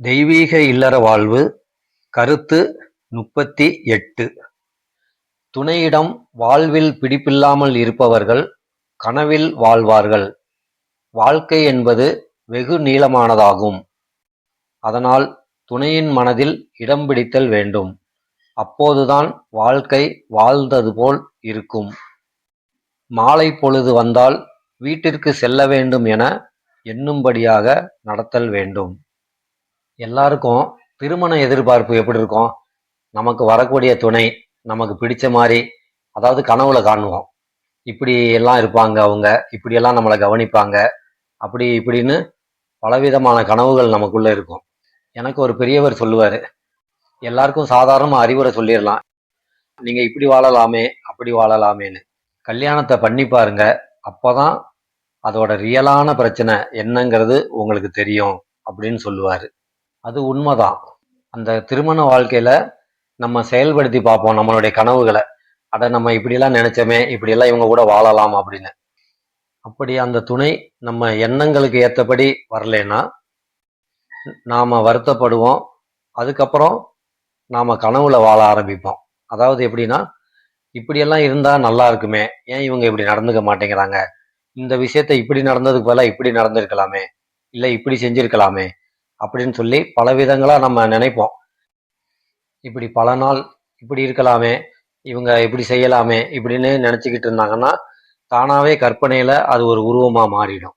தெய்வீக இல்லற வாழ்வு கருத்து முப்பத்தி எட்டு. துணையிடம் வாழ்வில் பிடிப்பில்லாமல் இருப்பவர்கள் கனவில் வாழ்வார்கள். வாழ்க்கை என்பது வெகு நீளமானதாகும். அதனால் துணையின் மனதில் இடம் பிடித்தல் வேண்டும். அப்போதுதான் வாழ்க்கை வாழ்ந்தது போல் இருக்கும். மாலை பொழுது வந்தால் வீட்டிற்கு செல்ல வேண்டும் என எண்ணும்படியாக நடத்தல் வேண்டும். எல்லாருக்கும் திருமண எதிர்பார்ப்பு எப்படி இருக்கும்? நமக்கு வரக்கூடிய துணை நமக்கு பிடிச்ச மாதிரி அதாவது கனவுல காணுவோம். இப்படி எல்லாம் இருப்பாங்க அவங்க இப்படியெல்லாம் நம்மளை கவனிப்பாங்க. அப்படி இப்படின்னு பலவிதமான கனவுகள் நமக்குள்ள இருக்கும். எனக்கு ஒரு பெரியவர் சொல்லுவார் எல்லாருக்கும் சாதாரணமாக அறிவுரை சொல்லிடலாம். நீங்கள் இப்படி வாழலாமே அப்படி வாழலாமேன்னு. கல்யாணத்தை பண்ணி பாருங்க அப்போதான் அதோட ரியலான பிரச்சனை என்னங்கிறது உங்களுக்கு தெரியும் அப்படின்னு சொல்லுவார். அது உண்மைதான். அந்த திருமண வாழ்க்கையில நம்ம செயல்படுத்தி பார்ப்போம் நம்மளுடைய கனவுகளை. அட நம்ம இப்படியெல்லாம் நினைச்சோமே இப்படியெல்லாம் இவங்க கூட வாழலாம் அப்படின்னு. அப்படி அந்த துணை நம்ம எண்ணங்களுக்கு ஏற்றபடி வரலைன்னா நாம் வருத்தப்படுவோம். அதுக்கப்புறம் நாம் கனவுல வாழ ஆரம்பிப்போம். அதாவது எப்படின்னா இப்படியெல்லாம் இருந்தால் நல்லா இருக்குமே. ஏன் இவங்க இப்படி நடந்துக்க மாட்டேங்கிறாங்க? இந்த விஷயத்த இப்படி நடந்ததுக்கு பதிலாக இப்படி நடந்திருக்கலாமே? இல்லை இப்படி செஞ்சிருக்கலாமே? அப்படின்னு சொல்லி பல விதங்களாக நம்ம நினைப்போம். இப்படி பல நாள் இப்படி இருக்கலாமே இவங்க இப்படி செய்யலாமே இப்படின்னு நினச்சிக்கிட்டு இருந்தாங்கன்னா தானாகவே கற்பனையில் அது ஒரு உருவமாக மாறிடும்.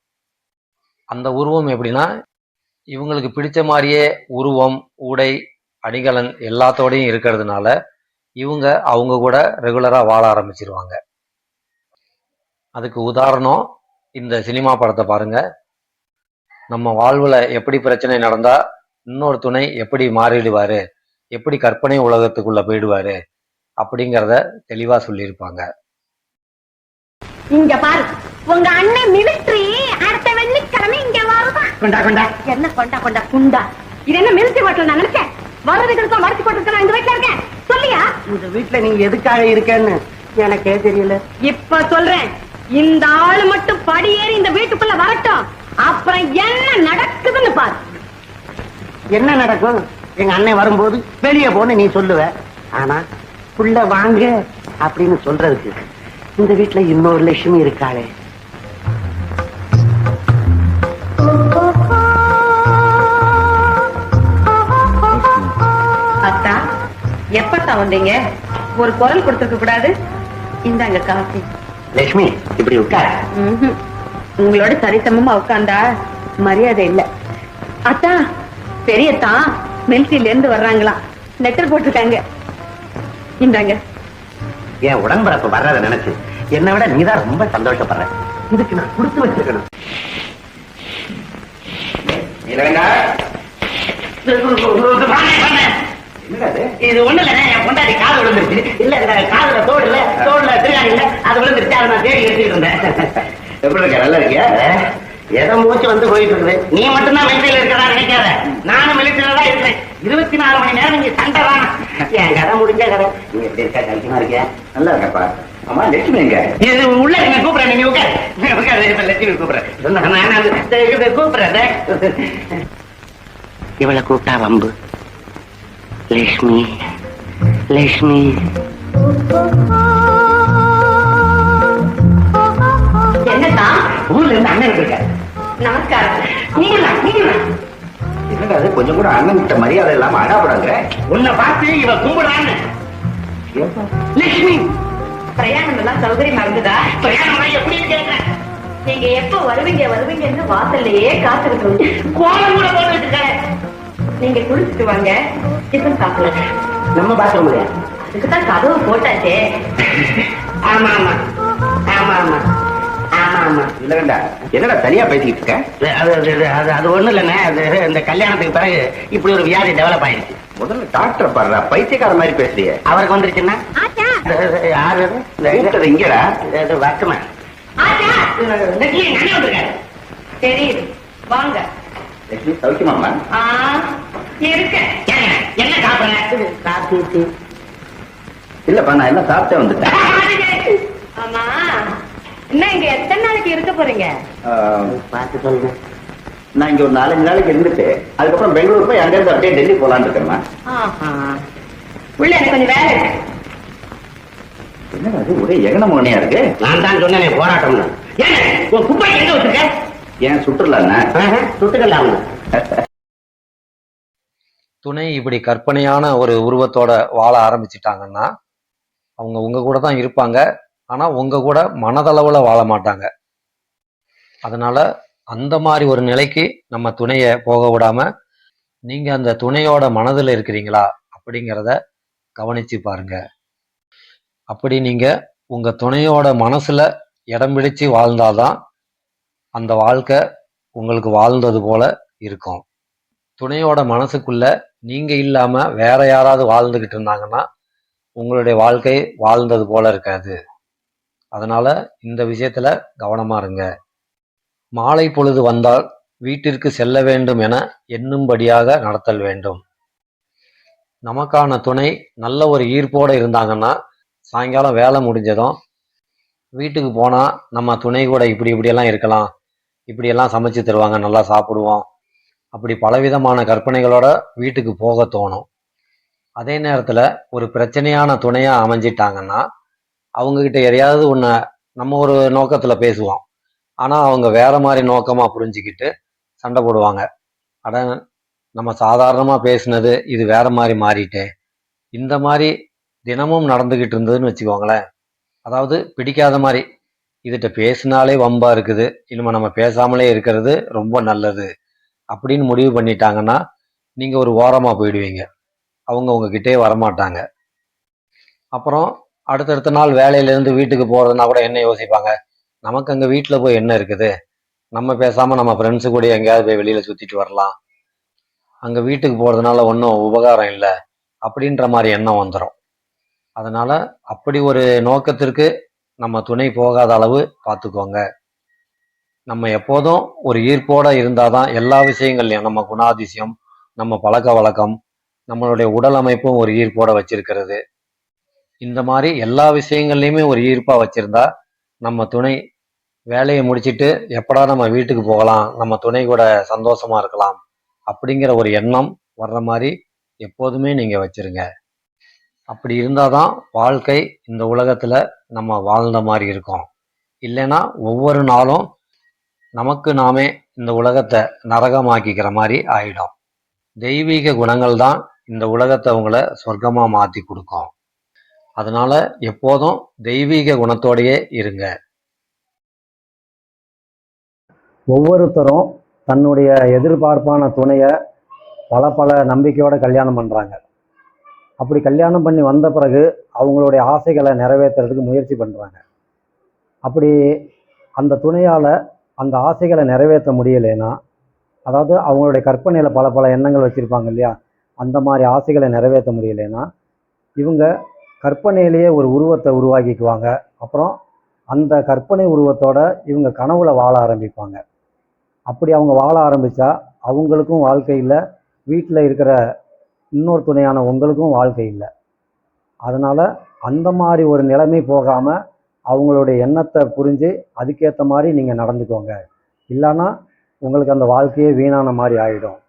அந்த உருவம் எப்படின்னா இவங்களுக்கு பிடிச்ச மாதிரியே உருவம் உடை அணிகலன் எல்லாத்தோடையும் இருக்கிறதுனால இவங்க அவங்க கூட ரெகுலராக வாழ ஆரம்பிச்சிருவாங்க. அதுக்கு உதாரணம் இந்த சினிமா படத்தை பாருங்கள் நம்ம வாழ்வுல எப்படி பிரச்சனை நடந்தா இன்னொரு துணை எப்படி மாறிடுவாரு? எப்படி கற்பனை உலகத்துக்குள்ள போயிடுவாரு? அப்படிங்கிறத தெளிவா சொல்லியிருப்பாங்க. இங்க பாரு. உங்க அண்ணன் மிலிட்ரி அடுத்த வெள்ளிக்கிழமை இங்க வருதான் கொண்டா கொண்டா. என்ன கொண்டா கொண்டா குண்டா? இது என்ன மிலிட்ரி ஹோட்டல் நான் நினைச்சேன்? வர்றதுக்கு மறைச்சு போட்டு நான் இந்த வீட்டுல இருக்கேன். சொல்லியா? இந்த வீட்டுல நீங்க எதுக்காக இருக்கேன்னு எனக்கே தெரியல. இப்ப சொல்றேன். இந்த ஆளு மட்டும் படியேறி இந்த வீட்டுக்குள்ள வரட்டும். அப்புறம் என்ன நடக்குதுன்னு பாரு. என்ன நடக்கும்? எங்க அண்ணன் வரும்போது வெளியே போன்னு நீ சொல்லுவ. ஆனா புள்ள வாங்க அப்படின்னு சொல்றதுக்கு இந்த வீட்டுல இன்னொரு லட்சுமி இருக்காளே. அத்தா எப்பத்தா வந்தீங்க? ஒரு குரல் கொடுத்துருக்க கூடாது. இந்தாங்க காஃபி. லட்சுமி இப்படி உட்கார. உங்களோட சரிசமமா உட்கார்ந்தா மரியாதை இல்ல. அத்தா பெரியத்தா மிலிட்டரியில இருந்து வர்றாங்களாம். லெட்டர் போட்டிருக்காங்க. இந்தாங்க. என் உடம்பரப்பு வர்றத நினைச்சு என்னை விட நீதான் ரொம்ப சந்தோஷப்படுற. இதுக்கு நான் கொடுத்து வச்சிருக்கணும். இது? ஒண்ணு இல்ல என் பொண்டாட்டி காது விழுந்துருச்சு. இல்ல இந்த காதுல தோடு இல்ல தோடுல திருகாணி இல்ல அது விழுந்துருச்சு அதை நான் தேடி எடுத்துக்கிட்டு இருந்தேன். எப்படி இருக்க நல்லா இருக்கியா எதை மூச்சு வந்து போயிட்டு இருக்குது நீ மட்டும்தான் மிலிட்டரியில இருக்கிறதா நினைக்காத. நானும் மிலிட்டரியில தான் இருக்கிறேன். இருபத்தி நாலு மணி நேரம் நீ சண்டை தான். என் கதை முடிஞ்ச கடை நீ எப்படி இருக்கா கழிக்கமா இருக்கியா? நல்லா இருக்கப்பா ஆமா லட்சுமி எங்க? இது உள்ள நீ கூப்பிடுறேன். நீ உட்காரு. உட்காரு. இப்ப லட்சுமி கூப்பிடுறேன். நான் கூப்பிடுறேன். இவளை கூப்பிட்டா வம்பு. லட்சுமி. லட்சுமி. இருந்து அண்ணன் இருக்காரு நமஸ்காரம். கும்பிடலாம் கும்பிடலாம் என்னடா அது? கொஞ்சம் கூட அண்ணன் கிட்ட மரியாதை இல்லாம அடாபடாங்க உன்னை பார்த்து இவ கும்பிடான்னு லட்சுமி! பிரயாணம் எல்லாம் சௌகரியமா இருந்ததா? பிரயாணம் எப்படி கேட்கிறேன் நீங்க எப்ப வருவீங்க வருவீங்கன்னு வாசல்லையே காத்துக்கிட்டு கோலம் கூட போட்டு வச்சிருக்காரு நீங்க குளிச்சுட்டு வாங்க. டிஃபன் சாப்பிடலாம். நம்ம இல்லையா அதுக்குதான் கதவு போட்டாச்சே. ஆமா ஆமா. ஆமா ஆமா. இல்லடா என்னடா தனியா பேசிக்கிட்டு இருக்க? அது அது அது- ஒண்ணு இல்லைண்ணே. அது இந்த கல்யாணத்துக்கு பிறகு இப்படி ஒரு வியாதி டெவலப் ஆயிடுச்சு. முதல்ல டாக்டர் பாடுறா பைத்தியக்கார மாதிரி பேசுறியே. அவருக்கு வந்துருச்சுன்னா? யாரு கூப்பிட்டது இங்கடா. வந்திருக்காரு தெரியுது வாங்க. சௌக்கியமாமா ஆ இருக்க. என்ன சாப்பிடுங்க காப்பி இல்லப்பா நான் எல்லாம் சாப்பிட்டே வந்துட்டேன். ஆமா. என்ன இங்க எத்தனை நாளைக்கு இருக்க போறீங்க? பார்த்து சொல்லுங்க. நான் இங்க ஒரு நாலஞ்சு நாளைக்கு இருந்துட்டு அதுக்கப்புறம் பெங்களூர் போய் அங்கிருந்து அப்படியே டெல்லி போலான்னு இருக்கேம்மா. ஆஹா. உள்ள எனக்கு கொஞ்சம் வேலை இருக்கு. என்ன அது ஒரே எகன மகனையா இருக்கு? நான் தான் சொன்னேன் போராட்டம்னு. உன் குப்பை எங்க வச்சிருக்க? ஏன் சுற்றுலாண்ணா சுட்டுக்கல அவங்க. துணை இப்படி கற்பனையான ஒரு உருவத்தோட வாழ ஆரம்பிச்சிட்டாங்கன்னா அவங்க உங்க கூட தான் இருப்பாங்க. ஆனால் உங்கள் கூட மனதளவில் வாழ மாட்டாங்க. அதனால் அந்த மாதிரி ஒரு நிலைக்கு நம்ம துணையை போக விடாமல் நீங்கள் அந்த துணையோட மனதில் இருக்கிறீங்களா அப்படிங்கிறத கவனித்து பாருங்க. அப்படி நீங்கள் உங்கள் துணையோட மனசில் இடம் பிடிச்சு வாழ்ந்தாதான் அந்த வாழ்க்கை உங்களுக்கு வாழ்ந்தது போல இருக்கும். துணையோட மனசுக்குள்ள நீங்கள் இல்லாமல் வேற யாராவது வாழ்ந்துக்கிட்டு இருந்தாங்கன்னா உங்களுடைய வாழ்க்கை வாழ்ந்தது போல இருக்காது. அதனால் இந்த விஷயத்தில் கவனமாக இருங்க. மாலை பொழுது வந்தால் வீட்டிற்கு செல்ல வேண்டும் என எண்ணும்படியாக நடத்தல் வேண்டும். நமக்கான துணை நல்ல ஒரு ஈர்ப்போடு இருந்தாங்கன்னா சாயங்காலம் வேலை முடிஞ்சதும் வீட்டுக்கு போனால் நம்ம துணை கூட இப்படி இப்படியெல்லாம் இருக்கலாம். இப்படியெல்லாம் சமைச்சு தருவாங்க நல்லா சாப்பிடுவோம். அப்படி பலவிதமான கற்பனைகளோட வீட்டுக்கு போக தோணும். அதே நேரத்தில் ஒரு பிரச்சனையான துணையாக அமைஞ்சிட்டாங்கன்னா அவங்கக்கிட்ட எதையாவது ஒன்று நம்ம ஒரு நோக்கத்தில் பேசுவோம். ஆனால் அவங்க வேற மாதிரி நோக்கமாக புரிஞ்சுக்கிட்டு சண்டை போடுவாங்க. அட நம்ம சாதாரணமாக பேசுனது இது வேற மாதிரி மாறிட்டே. இந்த மாதிரி தினமும் நடந்துக்கிட்டு இருந்ததுன்னு வச்சுக்கோங்களேன். அதாவது பிடிக்காத மாதிரி இதுகிட்ட பேசினாலே வம்பா இருக்குது. இனிமே நம்ம பேசாமலே இருக்கிறது ரொம்ப நல்லது. அப்படின்னு முடிவு பண்ணிட்டாங்கன்னா நீங்கள் ஒரு ஓரமாக போயிடுவீங்க. அவங்க உங்ககிட்டே வரமாட்டாங்க. அப்புறம் அடுத்தடுத்த நாள் வேலையிலேருந்து வீட்டுக்கு போகிறதுனா கூட என்ன யோசிப்பாங்க? நமக்கு அங்கே வீட்டில் போய் என்ன இருக்குது? நம்ம பேசாமல் நம்ம ஃப்ரெண்ட்ஸு கூட எங்கேயாவது போய் வெளியில் சுற்றிட்டு வரலாம். அங்கே வீட்டுக்கு போகிறதுனால ஒன்றும் உபகாரம் இல்லை அப்படின்ற மாதிரி எண்ணம் வந்துடும் அதனால் அப்படி ஒரு நோக்கத்திற்கு நம்ம துணை போகாத அளவு பார்த்துக்கோங்க. நம்ம எப்போதும் ஒரு ஈர்ப்போடு இருந்தால் தான் எல்லா விஷயங்கள்லையும் நம்ம குணாதிசயம் நம்ம பழக்க வழக்கம் நம்மளுடைய உடல் அமைப்பும் ஒரு ஈர்ப்போட வச்சிருக்கிறது. இந்த மாதிரி எல்லா விஷயங்கள்லையுமே ஒரு ஈர்ப்பாக வச்சுருந்தா நம்ம துணை வேலையை முடிச்சுட்டு எப்படா நம்ம வீட்டுக்கு போகலாம் நம்ம துணை கூட சந்தோஷமாக இருக்கலாம் அப்படிங்கிற ஒரு எண்ணம் வர்ற மாதிரி எப்போதுமே நீங்கள் வச்சுருங்க. அப்படி இருந்தால் தான் வாழ்க்கை இந்த உலகத்தில் நம்ம வாழ்ந்த மாதிரி இருக்கும். இல்லைன்னா ஒவ்வொரு நாளும் நமக்கு நாமே இந்த உலகத்தை நரகமாக்கிக்கிற மாதிரி ஆயிடும். தெய்வீக குணங்கள் தான் இந்த உலகத்தை உங்களை சொர்க்கமாக மாற்றி கொடுக்கும். அதனால எப்போதும் தெய்வீக குணத்தோடயே இருங்க. ஒவ்வொருத்தரும் தன்னுடைய எதிர்பார்ப்பான துணையை பல பல நம்பிக்கையோட கல்யாணம் பண்ணுறாங்க அப்படி கல்யாணம் பண்ணி வந்த பிறகு அவங்களுடைய ஆசைகளை நிறைவேற்றுறதுக்கு முயற்சி பண்ணுறாங்க அப்படி அந்த துணையால் அந்த ஆசைகளை நிறைவேற்ற முடியலைன்னா அதாவது அவங்களுடைய கற்பனையில் பல பல எண்ணங்கள் வச்சுருப்பாங்க இல்லையா? அந்த மாதிரி ஆசைகளை நிறைவேற்ற முடியலைன்னா இவங்க கற்பனையிலேயே ஒரு உருவத்தை உருவாக்கிக்குவாங்க. அப்புறம் அந்த கற்பனை உருவத்தோட இவங்க கனவுல வாழ ஆரம்பிப்பாங்க. அப்படி அவங்க வாழ ஆரம்பித்தா அவங்களுக்கும் வாழ்க்கை இல்லை. வீட்டில் இருக்கிற இன்னொரு துணையான உங்களுக்கும் வாழ்க்கை இல்லை. அதனால் அந்த மாதிரி ஒரு நிலைமை போகாமல் அவங்களுடைய எண்ணத்தை புரிஞ்சு அதுக்கேற்ற மாதிரி நீங்கள் நடந்துக்கோங்க. இல்லைன்னா உங்களுக்கு அந்த வாழ்க்கையே வீணான மாதிரி ஆகிடும்